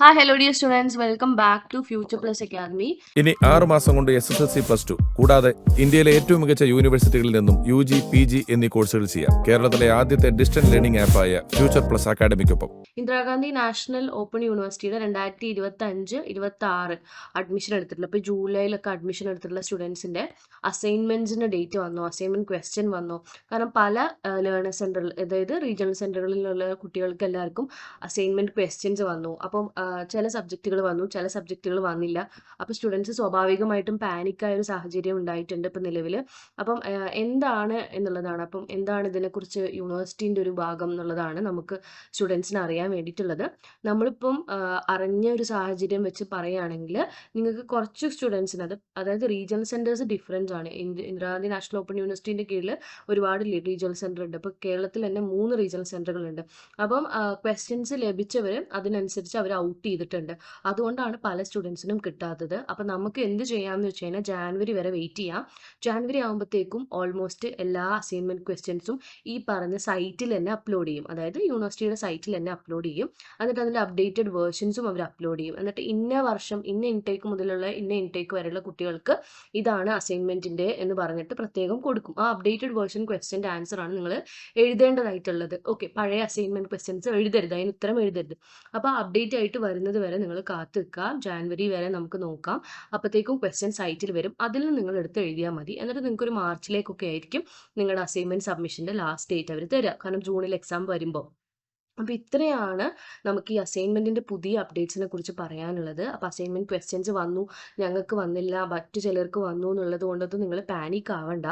Hi hello dear students welcome back to Future Plus Academy ഇനി ആറ് മാസം കൊണ്ട് S S L C plus two കൂടാതെ ഇന്ത്യയിലെ ഏറ്റവും മികച്ച യൂണിവേഴ്സിറ്റികളിൽ നിന്നും യു ജി പി ജി എന്നീ കോഴ്സുകൾ ചെയ്യാം. കേരളത്തിലെ ആദ്യത്തെ ഡിസ്റ്റന്റ് ലേണിംഗ് ആപ്പായ ഫ്യൂച്ചർ പ്ലസ് അക്കാദമിക്കൊപ്പം ഇന്ദിരാഗാന്ധി നാഷണൽ ഓപ്പൺ യൂണിവേഴ്സിറ്റിയുടെ രണ്ടായിരത്തി ഇരുപത്തി അഞ്ച് ഇരുപത്തി ആറ് അഡ്മിഷൻ എടുത്തിട്ടുള്ള ഇപ്പോൾ ജൂലൈയിലൊക്കെ അഡ്മിഷൻ എടുത്തിട്ടുള്ള സ്റ്റുഡൻസിന്റെ അസൈൻമെന്റ്സിന്റെ ഡേറ്റ് വന്നോ അസൈൻമെന്റ് ക്വസ്റ്റ്യൻ വന്നോ. കാരണം പല ലേണർ സെന്ററിൽ അതായത് റീജിയണൽ സെന്ററുകളിലുള്ള കുട്ടികൾക്ക് എല്ലാവർക്കും അസൈൻമെന്റ് ക്വസ്റ്റ്യൻസ് വന്നു. അപ്പം ചില സബ്ജക്റ്റുകൾ വന്നു ചില സബ്ജക്റ്റുകൾ വന്നില്ല. അപ്പോൾ സ്റ്റുഡൻസ് സ്വാഭാവികമായിട്ടും പാനിക്കായ ഒരു സാഹചര്യം ഉണ്ടായിട്ടുണ്ട് ഇപ്പം നിലവിൽ. അപ്പം എന്താണ് എന്നുള്ളതാണ്. അപ്പം എന്താണ് ഇതിനെക്കുറിച്ച് യൂണിവേഴ്സിറ്റിന്റെ ഒരു ഭാഗം എന്നുള്ളതാണ് നമുക്ക് സ്റ്റുഡൻസിന് അറിയാൻ വേണ്ടിയിട്ടുള്ളത്. നമ്മളിപ്പം അറിഞ്ഞ ഒരു സാഹചര്യം വെച്ച് പറയുകയാണെങ്കിൽ നിങ്ങൾക്ക് കുറച്ച് സ്റ്റുഡൻസിന് അത് അതായത് റീജിയണൽ സെന്റേഴ്സ് ഡിഫറൻസ് ആണ്. ഇന്ദിരാഗാന്ധി നാഷണൽ ഓപ്പൺ യൂണിവേഴ്സിറ്റിന്റെ കീഴിൽ ഒരുപാട് റീജിയണൽ സെന്റർ ഉണ്ട്. അപ്പോൾ കേരളത്തിൽ തന്നെ മൂന്ന് റീജിയണൽ സെന്ററുകളുണ്ട് അപ്പം ക്വസ്റ്റ്യൻസ് ലഭിച്ചവർ അതിനനുസരിച്ച് അവർ ഔട്ട് ചെയ്തിട്ടുണ്ട്. അതുകൊണ്ടാണ് പല സ്റ്റുഡൻസിനും കിട്ടാത്തത്. അപ്പം നമുക്ക് എന്ത് ചെയ്യാമെന്ന് വെച്ച് കഴിഞ്ഞാൽ ജാനുവരി വരെ വെയിറ്റ് ചെയ്യാം. ജാനുവരി ആകുമ്പോഴത്തേക്കും ഓൾമോസ്റ്റ് എല്ലാ അസൈൻമെന്റ് ക്വസ്റ്റ്യൻസും ഈ പറഞ്ഞ സൈറ്റിൽ തന്നെ അപ്ലോഡ് ചെയ്യും. അതായത് യൂണിവേഴ്സിറ്റിയുടെ സൈറ്റിൽ തന്നെ അപ്ലോഡ് ചെയ്യും. എന്നിട്ട് അതിന്റെ അപ്ഡേറ്റഡ് വേർഷൻസും അവർ അപ്ലോഡ് ചെയ്യും. എന്നിട്ട് ഇന്ന വർഷം ഇന്ന ഇൻടേക്ക് മുതലുള്ള ഇന്ന ഇൻടേക്ക് വരെയുള്ള കുട്ടികൾക്ക് ഇതാണ് അസൈൻമെന്റിന്റെ എന്ന് പറഞ്ഞിട്ട് പ്രത്യേകം കൊടുക്കും. ആ അപ്ഡേറ്റഡ് വേർഷൻ ക്വസ്റ്റ്യന്റെ ആൻസർ ആണ് നിങ്ങൾ എഴുതേണ്ടതായിട്ടുള്ളത്. ഓക്കെ പഴയ അസൈൻമെന്റ് ക്വസ്റ്റ്യൻസ് എഴുതരുത്. അതിന് ഉത്തരം എഴുതരുത്. അപ്പോൾ അപ്ഡേറ്റ് ആയിട്ട് വരുന്നത് വരെ നിങ്ങൾ കാത്തു നിൽക്കുക. ജാനുവരി വരെ നമുക്ക് നോക്കാം. അപ്പോഴത്തേക്കും ക്വസ്റ്റ്യൻ സൈറ്റിൽ വരും. അതിൽ നിന്ന് നിങ്ങൾ എടുത്ത് എഴുതിയാൽ മതി. എന്നിട്ട് നിങ്ങൾക്ക് ഒരു മാർച്ചിലേക്കൊക്കെ ആയിരിക്കും നിങ്ങളുടെ അസൈൻമെന്റ് സബ്മിഷന്റെ ലാസ്റ്റ് ഡേറ്റ് അവർ തരിക കാരണം ജൂണിൽ എക്സാം വരുമ്പോൾ അപ്പോൾ ഇത്രയാണ് നമുക്ക് ഈ അസൈൻമെന്റിന്റെ പുതിയ അപ്ഡേറ്റ്സിനെ കുറിച്ച് പറയാനുള്ളത്. അപ്പോൾ അസൈൻമെന്റ് ക്വസ്റ്റ്യൻസ് വന്നു ഞങ്ങൾക്ക് വന്നില്ല മറ്റു ചിലർക്ക് വന്നു എന്നുള്ളത് കൊണ്ടൊന്നും നിങ്ങൾ പാനിക് ആവണ്ട.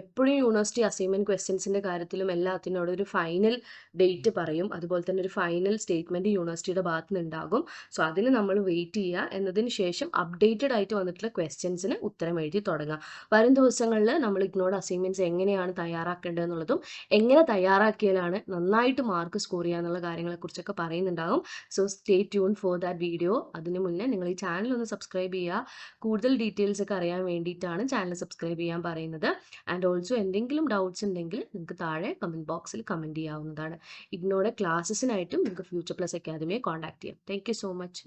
എപ്പോഴും യൂണിവേഴ്സിറ്റി അസൈൻമെന്റ് ക്വസ്റ്റ്യൻസിന്റെ കാര്യത്തിലും എല്ലാത്തിനും അവിടെ ഒരു ഫൈനൽ ഡേറ്റ് പറയും. അതുപോലെ തന്നെ ഒരു ഫൈനൽ സ്റ്റേറ്റ്മെന്റ് യൂണിവേഴ്സിറ്റിയുടെ ഭാഗത്ത് നിന്ന് ഉണ്ടാകും സോ അതിന് നമ്മൾ വെയിറ്റ് ചെയ്യുക. എന്നതിന് ശേഷം അപ്ഡേറ്റഡ് ആയിട്ട് വന്നിട്ടുള്ള ക്വസ്റ്റ്യൻസിന് ഉത്തരം എഴുതി തുടങ്ങാം വരും ദിവസങ്ങളിൽ നമ്മൾ ഇഗ്നോർഡ് അസൈൻമെന്റ്സ് എങ്ങനെയാണ് തയ്യാറാക്കേണ്ടതെന്നുള്ളതും എങ്ങനെ തയ്യാറാക്കിയാലാണ് നന്നായിട്ട് മാർക്ക് സ്കോർ ചെയ്യാന്നുള്ള കാര്യങ്ങളെക്കുറിച്ചൊക്കെ പറയുന്നുണ്ടാകും so stay tuned for that video അതിന് മുന്നേ നിങ്ങൾ ഈ ചാനൽ ഒന്ന് സബ്സ്ക്രൈബ് ചെയ്യുക. കൂടുതൽ ഡീറ്റെയിൽസ് ഒക്കെ അറിയാൻ വേണ്ടിയിട്ടാണ് ചാനൽ സബ്സ്ക്രൈബ് ചെയ്യാൻ പറയുന്നത്. ആൻഡ് ഓൾസോ എന്തെങ്കിലും ഡൗട്ട്സ് ഉണ്ടെങ്കിൽ നിങ്ങൾക്ക് താഴെ കമന്റ് ബോക്സിൽ കമന്റ് ചെയ്യാവുന്നതാണ്. ഇഗ്നോയുടെ ക്ലാസ്സസിനായിട്ടും നിങ്ങൾക്ക് ഫ്യൂച്ചർ പ്ലസ് അക്കാദമിയെ കോൺടാക്ട് ചെയ്യാം. Thank so much